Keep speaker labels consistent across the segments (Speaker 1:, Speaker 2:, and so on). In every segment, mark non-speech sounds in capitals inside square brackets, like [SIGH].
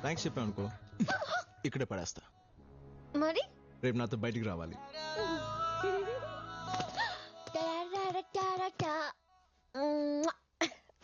Speaker 1: Thanks చెప్పాను అనుకో. [LAUGHS] ఇక్కడే పడేస్తా.
Speaker 2: మరి?
Speaker 1: రేపు నాతో బయటికి రావాలి.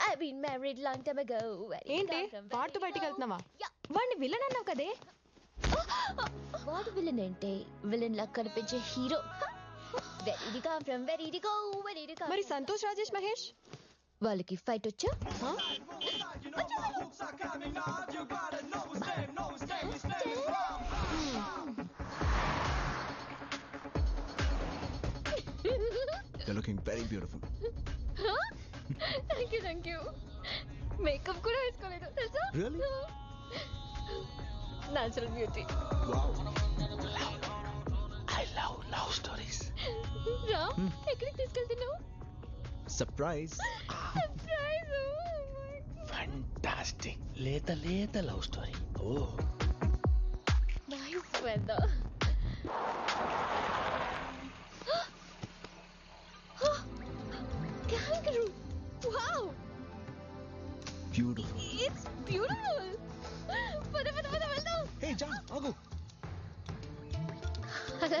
Speaker 2: I've been married long time ago.
Speaker 3: ఏంటి? వాడితో బయటికి వెళ్తున్నావా వాడిని విలన్ అన్నావు కదే.
Speaker 2: వాడు విలన్ అంటే విలన్ లా కనిపించే హీరో వెరీ ఫ్రమ్
Speaker 3: మరి సంతోష్ రాజేష్ మహేష్?
Speaker 2: వాళ్ళకి ఫైట్ వచ్చా?
Speaker 1: You're looking very beautiful.
Speaker 2: Thank you thank you makeup కూడా వేసుకోలేదు తెలుసా
Speaker 1: Really?
Speaker 2: Natural beauty.
Speaker 4: I love love stories
Speaker 2: రా ఎక్కడికి తీసుకెళ్తున్నావు
Speaker 1: Surprise.
Speaker 2: సర్ప్రైజ్
Speaker 4: ఫ్యాంటాస్టిక్ లేత లేత love story oh
Speaker 2: nice weather Kangaroo! Wow!
Speaker 1: Beautiful.
Speaker 2: It's beautiful! పద పద పద వెళ్దాం
Speaker 1: Hey, John, ఆగు.
Speaker 2: అలా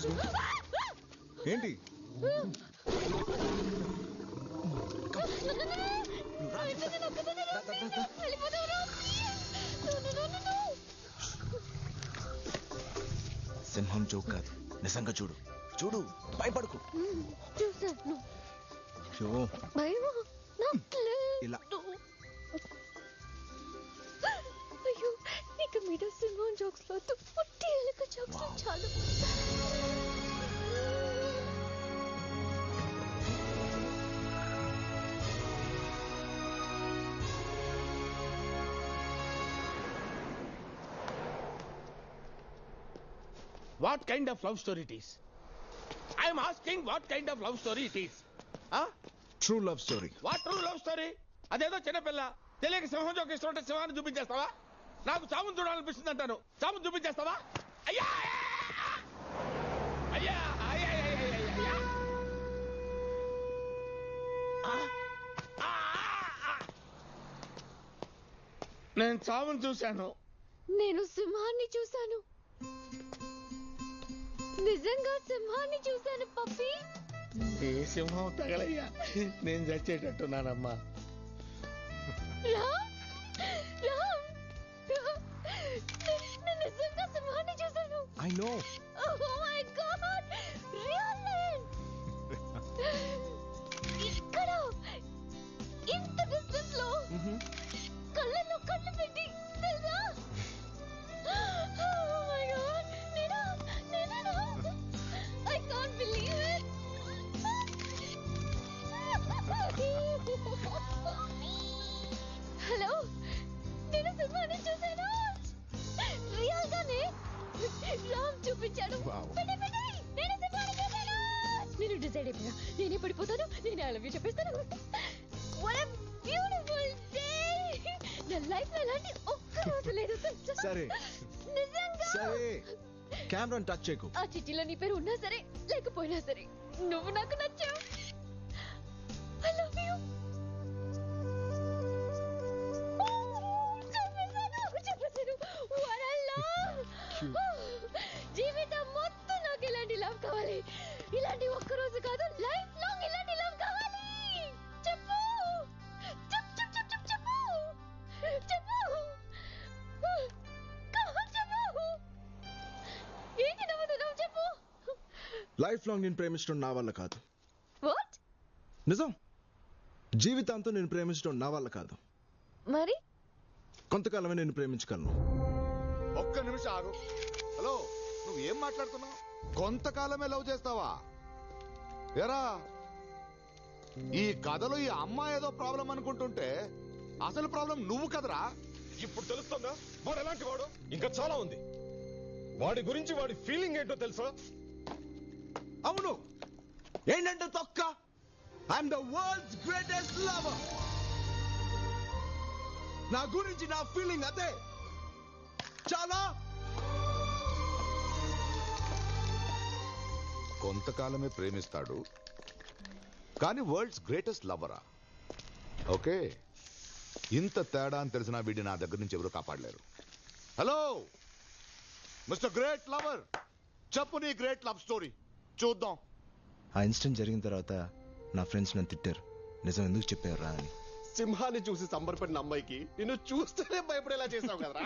Speaker 2: no, no, no.
Speaker 1: సింహం జోక్ కాదు నిజంగా చూడు చూడు భయపడకు
Speaker 2: చూసాను
Speaker 1: అయ్యో
Speaker 2: భయమా.
Speaker 1: ఇలా.
Speaker 2: అయ్యో ఇక మీద సింహం జోక్స్ వద్దు పుట్టి ఎలుక జోక్స్
Speaker 1: Wow.
Speaker 2: చాలు
Speaker 4: what kind of love story it is I'm asking what kind of love story it is
Speaker 1: true love story
Speaker 4: what true love story అదేదో చిన్నపిల్ల. తెలియక సింహం జోకి ఇస్తుంటే సింహాన్ని చూపించేస్తావా? నాకు చాముని చూడాలనిపిస్తుంది అంటాను చాముని చూపించేస్తావా? అయ్యా! అయ్యా. నేను చావుని చూశాను.
Speaker 2: నేను సింహాన్ని చూశాను. నిజంగా సింహాన్ని చూశాను పప్పి.
Speaker 4: ఏ సింహం తగలయ్యా? నేను చచ్చేటట్టున్నానమ్మా.
Speaker 2: రామ్ రామ్ డిసైడ్ అయిపోయా నేనే పడిపోతాను నేనే ఐ లవ్ యూ చెప్పేస్తాను బ్యూటిఫుల్ డే నా లైఫ్లో ఇలాంటి ఒక్క రోజు లేదు?
Speaker 1: సరే.
Speaker 2: నిజంగా?
Speaker 1: సరే. కెమెరాని టచ్ చేయకు.
Speaker 2: ఆ చిట్టిలో నీ పేరు ఉన్నా సరే లేకపోయినా సరే నువ్వు నాకు నచ్చావు. లైఫ్ లాంగ్
Speaker 1: నేను ప్రేమించడం నా వల్ల కాదు.
Speaker 2: వాట్
Speaker 1: నిజం. జీవితాంతం నేను ప్రేమించడం నా వల్ల కాదు.
Speaker 2: మరి?
Speaker 1: కొంతకాలమే నేను ప్రేమించగలను.
Speaker 5: ఒక్క నిమిషం ఆగు. హలో నువ్వు ఏం మాట్లాడుతున్నావు? కొంతకాలమే లవ్ చేస్తావా? ఎరా ఈ కథలో ఈ అమ్మాయి ఏదో ప్రాబ్లం అనుకుంటుంటే అసలు ప్రాబ్లం నువ్వు కదరా?
Speaker 6: ఇప్పుడు తెలుస్తుందా? వాడు ఎలాంటి వాడు? ఇంకా చాలా ఉంది. వాడి గురించి వాడి ఫీలింగ్ ఏంటో తెలుసా?
Speaker 1: అవును. ఏంటంటే తొక్క? I'm the world's greatest lover నా గురించి నా ఫీలింగ్ అదే. చాలా.
Speaker 5: కొంతకాలమే ప్రేమిస్తాడు. కానీ వరల్డ్స్ గ్రేటెస్ట్ లవరా ఓకే. ఇంత తేడా అని తెలిసిన వీడి నా దగ్గర నుంచి ఎవరు కాపాడలేరు. హలో మిస్టర్ గ్రేట్ లవర్ చెప్పు నీ గ్రేట్ లవ్ స్టోరీ చూద్దాం.
Speaker 1: ఆ ఇన్సిడెంట్ జరిగిన తర్వాత నా ఫ్రెండ్స్ నన్ను తిట్టారు. నిజం ఎందుకు చెప్పారు రా అని.
Speaker 7: సింహాన్ని చూసి సంబరపడిన అమ్మాయికి నిన్ను చూస్తేనే భయపడేలా చేసావు కదరా.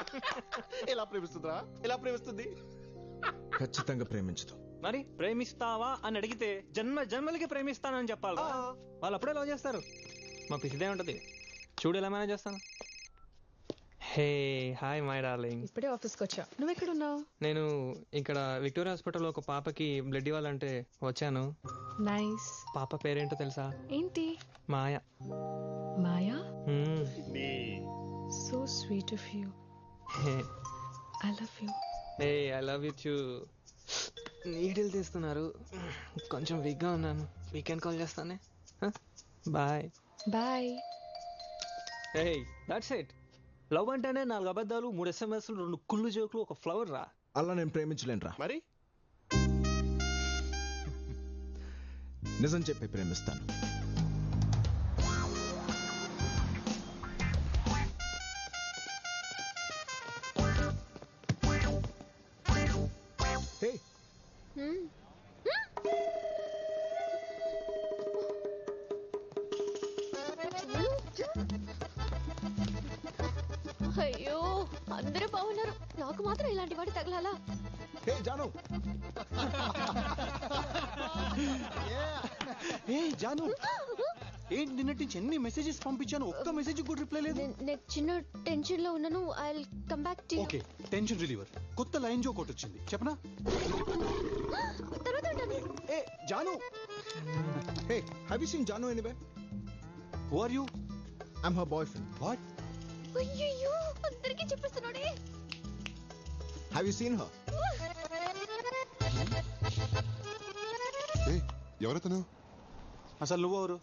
Speaker 7: ఎలా ప్రేమిస్తుందిరా? ఎలా ప్రేమిస్తుంది?
Speaker 1: ఖచ్చితంగా ప్రేమించదు
Speaker 8: మరి ప్రేమిస్తావా అని అడిగితే జన్మ జన్మలకి ప్రేమిస్తానని చెప్పాలి వాళ్ళు అప్పుడే లవ్ చేస్తారు. మా పిసిదే ఉంటది. చూడు ఎలా మేనేజ్ చేస్తాను. Hey hi my darling.
Speaker 3: ఇప్పుడే ఆఫీస్కి వచ్చా. నువ్వు ఎక్కడున్నావు
Speaker 8: నేను ఇక్కడ విక్టోరియా హాస్పిటల్లో ఒక పాపకి బ్లడ్ ఇవ్వాలంటే వచ్చాను.
Speaker 3: నైస్.
Speaker 8: పాప పేరేంటో తెలుసా?
Speaker 3: ఏంటి?
Speaker 8: మాయ.
Speaker 3: మాయా. So sweet of you.
Speaker 8: Hey.
Speaker 3: I love you.
Speaker 8: Hey I love you chew needle తీస్తున్నారు. కొంచెం వీక్గా ఉన్నాను. వీకెండ్ కాల్ చేస్తానే. Bye.
Speaker 3: Bye.
Speaker 8: Hey that's it love అంటేనే నాలుగు అబద్ధాలు మూడు ఎస్ఎంఎస్లు రెండు కుళ్ళు జోకులు ఒక ఫ్లవర్ రా?
Speaker 1: అలా నేను ప్రేమించలేను రా
Speaker 7: మరి?
Speaker 1: నిజం చెప్పి ప్రేమిస్తాను.
Speaker 2: నాకు మాత్రం ఇలాంటి వాడు తగలాలా?
Speaker 1: హే జాను.
Speaker 7: ఏ జాను. ఏంటి నిన్నటి నుంచి ఎన్ని మెసేజెస్ పంపించాను? ఒక్క మెసేజ్ కూడా రిప్లై లేదు.
Speaker 2: నే- నేను చిన్న టెన్షన్లో ఉన్నాను I come back to
Speaker 7: okay tension reliever కొత్త లైన్ జోక్ ఒకటి వచ్చింది. చెప్పనా?
Speaker 2: తర్వాత ఉంటాను.
Speaker 1: ఏ Janu. Hey have you seen Janu anyway
Speaker 7: who are you
Speaker 1: I'm her boyfriend what
Speaker 2: అయ్యయ్యో అందరికీ చెప్పేస్తున్నాడే.
Speaker 1: హ్యావ్ యు సీన్ హర్
Speaker 9: ఎవరతను?
Speaker 7: అసలు నువ్వు ఎవరు